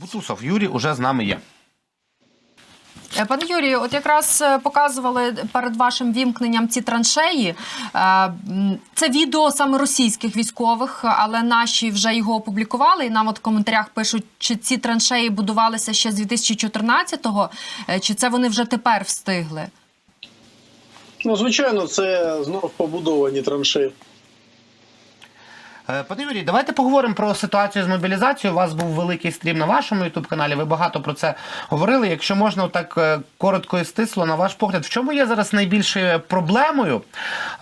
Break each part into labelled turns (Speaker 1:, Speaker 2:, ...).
Speaker 1: Бутусов Юрій уже з нами є.
Speaker 2: Е, Пане Юрію, от якраз е, показували перед вашим вімкненням ці траншеї. Е, Це відео саме російських військових, але наші вже його опублікували. І нам от в коментарях пишуть, чи ці траншеї будувалися ще з 2014-го, е, чи це вони вже тепер встигли.
Speaker 3: Ну, звичайно, це знов побудовані траншеї.
Speaker 1: Е, Пане Юрій, давайте поговоримо про ситуацію з мобілізацією. У вас був великий стрім на вашому ютуб каналі. Ви багато про це говорили. Якщо можна, так е, коротко і стисло, на ваш погляд, в чому є зараз найбільшою проблемою?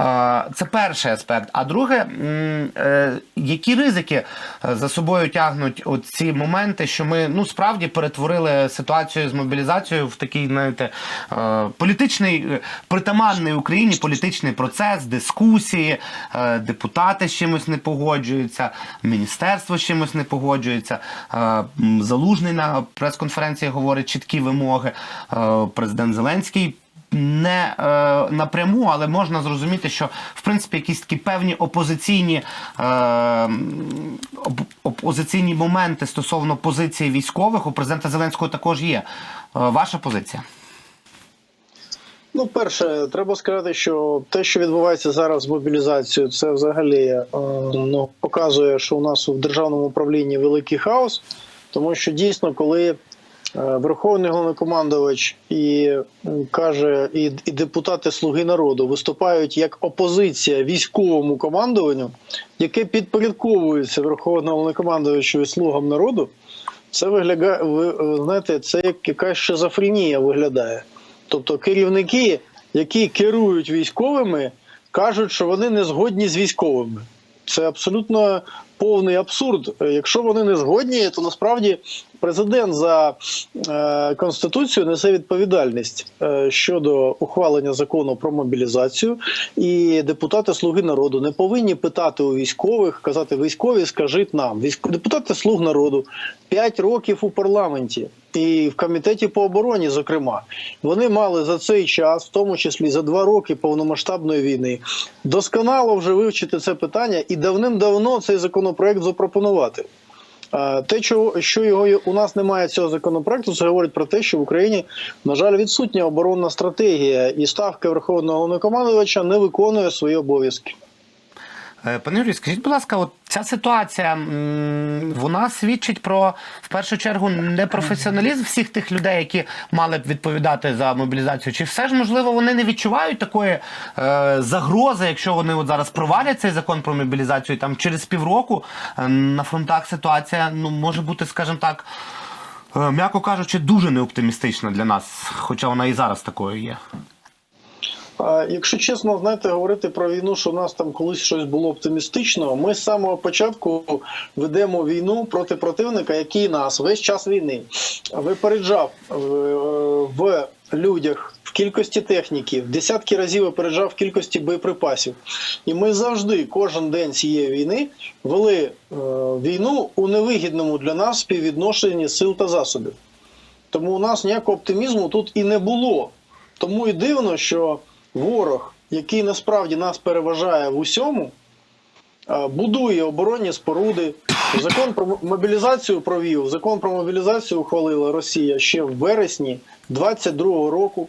Speaker 1: Е, Це перший аспект. А друге, які ризики за собою тягнуть ці моменти, що ми ну справді перетворили ситуацію з мобілізацією в такий, знаєте, політичний притаманний Україні політичний процес, дискусії, депутати з чимось не погоджуються, міністерство з чимось не погоджується. е, Залужний на прес-конференції говорить чіткі вимоги. е, Президент Зеленський. Не е, напряму, але можна зрозуміти, що в принципі якісь такі певні опозиційні, е, оп- опозиційні моменти стосовно позиції військових у президента Зеленського також є. Е, ваша позиція?
Speaker 3: Ну, перше, треба сказати, що те, що відбувається зараз з мобілізацією, це взагалі е, ну, показує, що у нас в державному управлінні великий хаос, тому що дійсно, коли е, Верховний головнокомандувач і каже, і, і депутати Слуги народу виступають як опозиція військовому командуванню, яке підпорядковується Верховному головнокомандувачу і слугам народу, це виглядає, ви, ви знаєте, це як якась шизофренія виглядає. Тобто керівники, які керують військовими, кажуть, що вони не згодні з військовими. Це абсолютно повний абсурд. Якщо вони не згодні, то насправді президент за е, конституцію несе відповідальність е, щодо ухвалення закону про мобілізацію, і депутати Слуги народу не повинні питати у військових, казати військові, скажіть нам. Депутати Слуг народу 5 років у парламенті і в комітеті по обороні, зокрема, вони мали за цей час, в тому числі за два роки повномасштабної війни, досконало вже вивчити це питання і давним-давно цей законопроект запропонувати. Те, що, його у нас немає цього законопроекту, це говорить про те, що в Україні, на жаль, відсутня оборонна стратегія, і ставка Верховного Головнокомандувача не виконує свої обов'язки.
Speaker 1: Е, Пане Юрій, скажіть, будь ласка, от ця ситуація вона свідчить про в першу чергу непрофесіоналізм всіх тих людей, які мали б відповідати за мобілізацію. Чи все ж можливо вони не відчувають такої е, загрози, якщо вони от зараз провалять цей закон про мобілізацію, і там через півроку е, на фронтах ситуація ну може бути, скажімо так. е, М'яко кажучи, дуже неоптимістична для нас, хоча вона і зараз такою є.
Speaker 3: Якщо чесно, знаєте, говорити про війну, що у нас там колись щось було оптимістично, ми з самого початку ведемо війну проти противника, який нас весь час війни випереджав е, в людях в кількості техніки, в десятки разів випереджав в кількості боєприпасів. І ми завжди, кожен день цієї війни, вели е, війну у невигідному для нас співвідношенні сил та засобів. Тому у нас ніякого оптимізму тут і не було. Тому і дивно, що ворог, який насправді нас переважає в усьому, будує оборонні споруди. Закон про мобілізацію провів. Закон про мобілізацію ухвалила Росія ще в вересні 22-го року.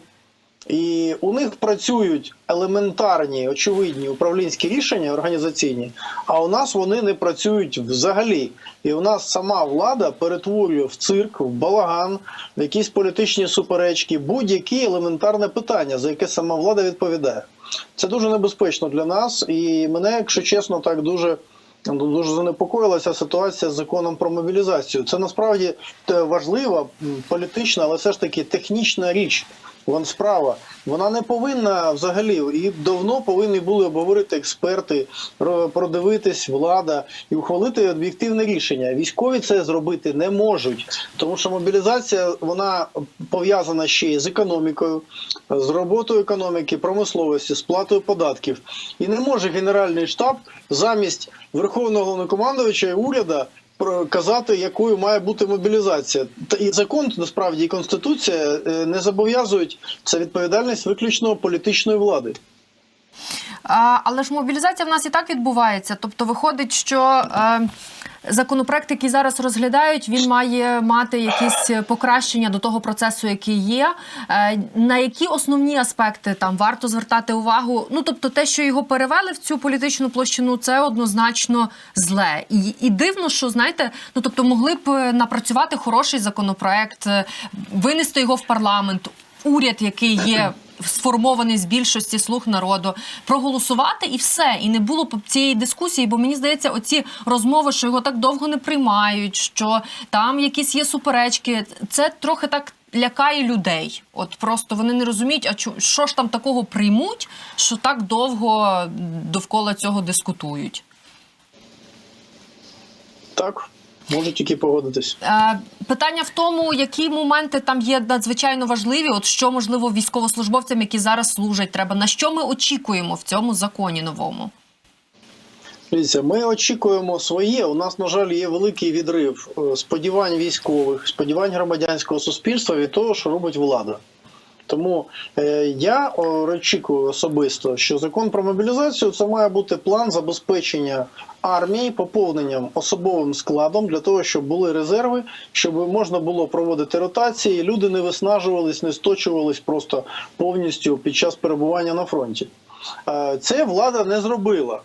Speaker 3: І у них працюють елементарні, очевидні управлінські рішення організаційні, а у нас вони не працюють взагалі. І у нас сама влада перетворює в цирк, в балаган, в якісь політичні суперечки, будь-які елементарне питання, за яке сама влада відповідає. Це дуже небезпечно для нас, і мене, якщо чесно, так дуже. Дуже занепокоїла ця ситуація з законом про мобілізацію. Це насправді важлива політична, але все ж таки технічна річ. Вон справа. Вона не повинна взагалі і давно повинні були обговорити експерти, ро- продивитись влада і ухвалити об'єктивне рішення. Військові це зробити не можуть, тому що мобілізація вона пов'язана ще й з економікою, з роботою економіки, промисловості, сплатою податків. І не може Генеральний штаб замість Верховного Головнокомандувача і уряда казати, якою має бути мобілізація. Та і закон насправді і конституція е, не зобов'язують це відповідальність виключно політичної влади.
Speaker 2: Але ж мобілізація в нас і так відбувається. Тобто, виходить, що е, законопроект, який зараз розглядають, він має мати якісь покращення до того процесу, який є. Е, на які основні аспекти там варто звертати увагу? Ну тобто, те, що його перевели в цю політичну площину, це однозначно зле. І, і дивно, що знаєте, ну тобто могли б напрацювати хороший законопроект, е, винести його в парламент. Уряд, який є сформований з більшості слуг народу, проголосувати і все. І не було б цієї дискусії, бо мені здається, оці розмови, що його так довго не приймають, що там якісь є суперечки, це трохи так. Лякає людей, от просто вони не розуміють, а чу- що ж там такого приймуть, що так довго довкола цього дискутують.
Speaker 3: Так, можу тільки погодитись.
Speaker 2: Е, питання в тому, які моменти там є надзвичайно важливі. От що можливо військовослужбовцям, які зараз служать, треба на що ми очікуємо в цьому законі новому?
Speaker 3: Дивіться, ми очікуємо своє. У нас, на жаль, є великий відрив е, сподівань військових, сподівань громадянського суспільства від того, що робить влада. Тому е, я очікую особисто, що закон про мобілізацію це має бути план забезпечення армії поповненням особовим складом для того, щоб були резерви, щоб можна було проводити ротації. Люди не виснажувались, не сточувались просто повністю під час перебування на фронті. Е, Це влада не зробила.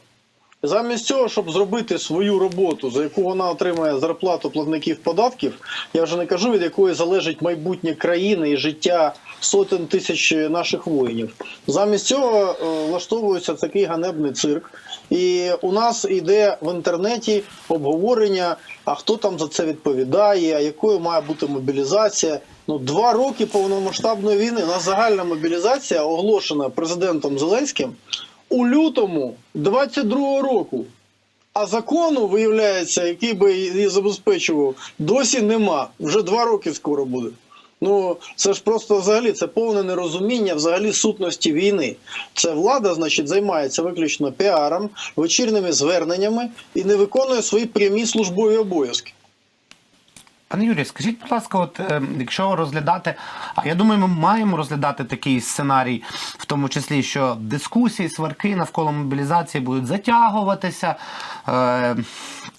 Speaker 3: Замість цього, щоб зробити свою роботу, за яку вона отримує зарплату платників податків, я вже не кажу, від якої залежить майбутнє країни і життя сотень тисяч наших воїнів. Замість цього е, влаштовується такий ганебний цирк. І у нас йде в інтернеті обговорення, а хто там за це відповідає, а якою має бути мобілізація. Ну, два роки повномасштабної війни. У нас загальна мобілізація оголошена президентом Зеленським у лютому 22-го року. А закону, виявляється, який би її забезпечував, досі нема. Вже два роки скоро буде. Ну, це ж просто взагалі це повне нерозуміння взагалі сутності війни. Це влада, значить, займається виключно піаром, вечірніми зверненнями і не виконує свої прямі службові обов'язки.
Speaker 1: Пане Юрій, скажіть, будь ласка, от е, якщо розглядати, а я думаю, ми маємо розглядати такий сценарій, в тому числі, що дискусії, сварки навколо мобілізації будуть затягуватися. Е,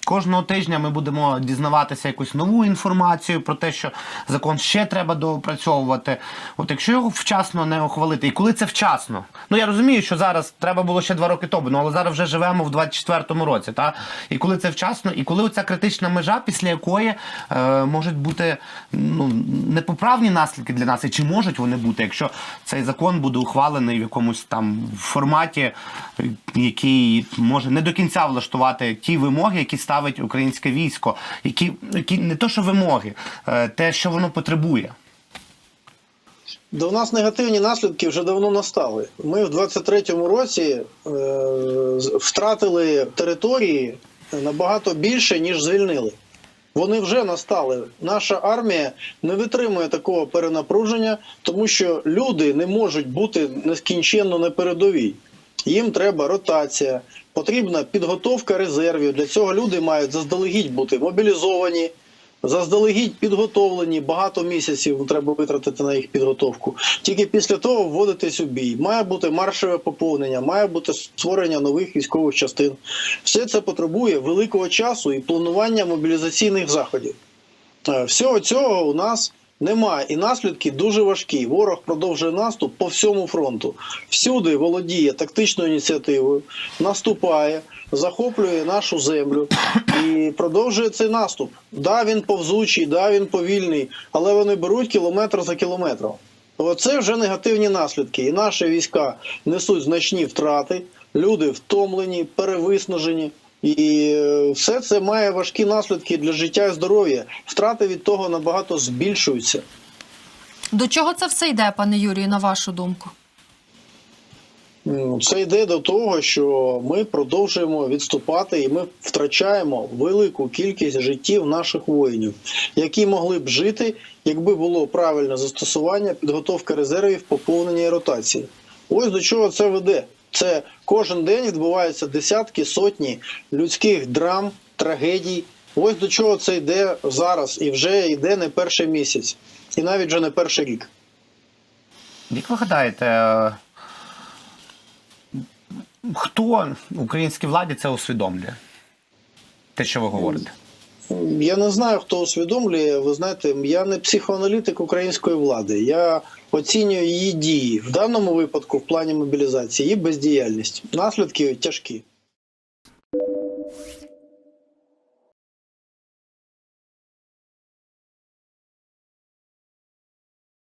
Speaker 1: кожного тижня ми будемо дізнаватися якусь нову інформацію про те, що закон ще треба доопрацьовувати. От якщо його вчасно не ухвалити, і коли це вчасно? Ну я розумію, що зараз треба було ще два роки тому, ну але зараз вже живемо в 24-му році. Та? І коли це вчасно, і коли оця критична межа, після якої е, можуть бути ну, непоправні наслідки для нас, і чи можуть вони бути, якщо цей закон буде ухвалений в якомусь там форматі, який може не до кінця влаштувати ті вимоги, які ставить українське військо, які, які не то, що вимоги, е, те, що воно потребує.
Speaker 3: До нас негативні наслідки вже давно настали. Ми в 23-му році е, втратили території набагато більше, ніж звільнили. Вони вже настали. Наша армія не витримує такого перенапруження, тому що люди не можуть бути нескінченно на передовій. Їм треба ротація, потрібна підготовка резервів. Для цього люди мають заздалегідь бути мобілізовані, заздалегідь підготовлені. Багато місяців треба витратити на їх підготовку. Тільки після того вводитись у бій. Має бути маршове поповнення, має бути створення нових військових частин. Все це потребує великого часу і планування мобілізаційних заходів. Е, Всього цього у нас немає, і наслідки дуже важкі. Ворог продовжує наступ по всьому фронту. Всюди володіє тактичною ініціативою, наступає, захоплює нашу землю і продовжує цей наступ. Да, він повзучий, да, він повільний, але вони беруть кілометр за кілометром. Оце вже негативні наслідки. І наші війська несуть значні втрати, люди втомлені, перевиснажені. І е, все це має важкі наслідки для життя і здоров'я. Втрати від того набагато збільшуються.
Speaker 2: До чого це все йде, пане Юрію, на вашу думку?
Speaker 3: Це йде до того, що ми продовжуємо відступати, і ми втрачаємо велику кількість життів наших воїнів, які могли б жити, якби було правильне застосування, підготовка резервів, поповнення і ротації. Ось до чого це веде. Це кожен день відбуваються десятки, сотні людських драм, трагедій. Ось до чого це йде зараз, і вже йде не перший місяць, і навіть вже не перший рік.
Speaker 1: Як ви гадаєте, хто українській владі це усвідомлює? Те, що ви говорите?
Speaker 3: Я не знаю, хто усвідомлює. Ви знаєте, я не психоаналітик української влади. Я оцінюю її дії в даному випадку в плані мобілізації, і бездіяльність. Наслідки тяжкі.